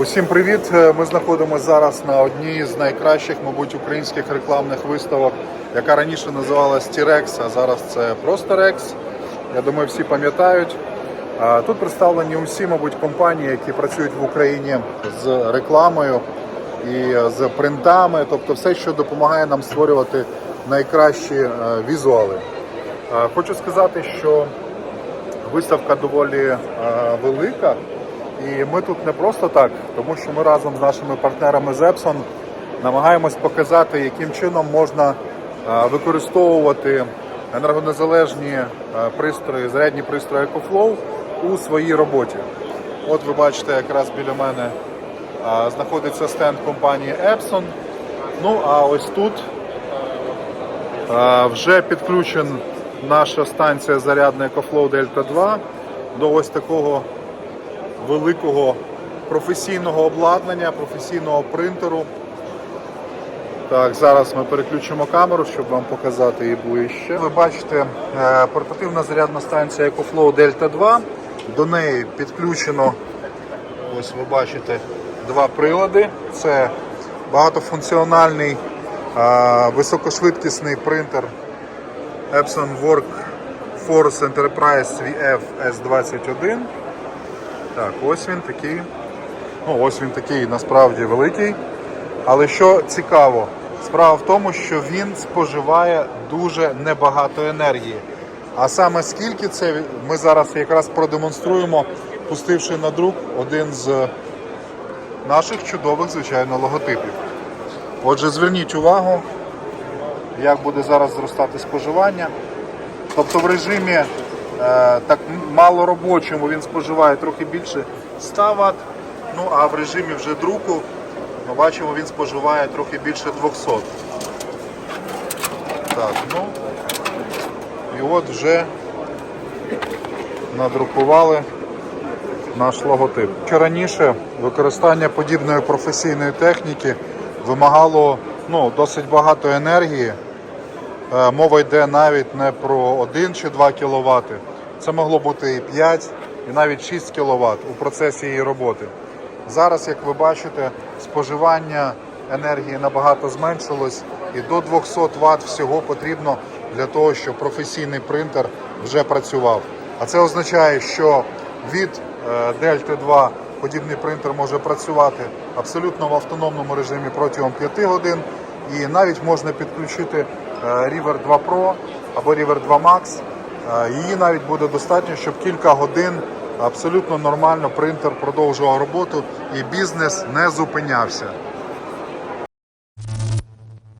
Усім привіт! Е, Ми знаходимося зараз на одній з найкращих, мабуть, українських рекламних виставок, яка раніше називалась T-Rex, а зараз це просто Rex. Я думаю, всі пам'ятають. Тут представлені усі, мабуть, компанії, які працюють в Україні з рекламою і з принтами, тобто все, що допомагає нам створювати найкращі е, візуали. Е, Хочу сказати, що Виставка доволі е, велика, і ми тут не просто так, тому що ми разом з нашими партнерами з Epson намагаємось показати, яким чином можна е, використовувати енергонезалежні е, пристрої, зарядні пристрої EcoFlow у своїй роботі. От ви бачите, якраз біля мене е, знаходиться стенд компанії Epson. Ну а ось тут Вже підключен наша станція зарядна EcoFlow Delta 2 до ось такого великого професійного обладнання, професійного принтеру. Так, зараз ми переключимо камеру, щоб вам показати її ближче. Ви бачите е, портативна зарядна станція EcoFlow Delta 2. До неї підключено, ось ви бачите, два прилади. Це багатофункціональний е, високошвидкісний принтер Epson Work Force Enterprise VF S21. Так, ось він такий. Ну, ось він такий насправді великий. Але що цікаво, справа в тому, що він споживає дуже небагато енергії. А саме скільки це ми зараз якраз продемонструємо, пустивши на друк один з наших чудових, звичайно, логотипів. Отже, зверніть увагу, як буде зараз зростати споживання. Тобто в режимі е, так малоробочому він споживає трохи більше 100 Вт, ну а в режимі вже друку ми бачимо, він споживає трохи більше 200. Так, ну і от вже надрукували наш логотип. Що раніше використання подібної професійної техніки вимагало ну, досить багато енергії. Е, Мова йде навіть не про 1 чи 2 кВт. Це могло бути і 5, і навіть 6 кВт у процесі її роботи. Зараз, як ви бачите, споживання енергії набагато зменшилось і до 200 Вт всього потрібно для того, щоб професійний принтер вже працював. А це означає, що від е, Delta 2 подібний принтер може працювати абсолютно в автономному режимі протягом 5 годин. І навіть можна підключити River 2 Pro або River 2 Max. Е, Її навіть буде достатньо, щоб кілька годин абсолютно нормально принтер продовжував роботу і бізнес не зупинявся.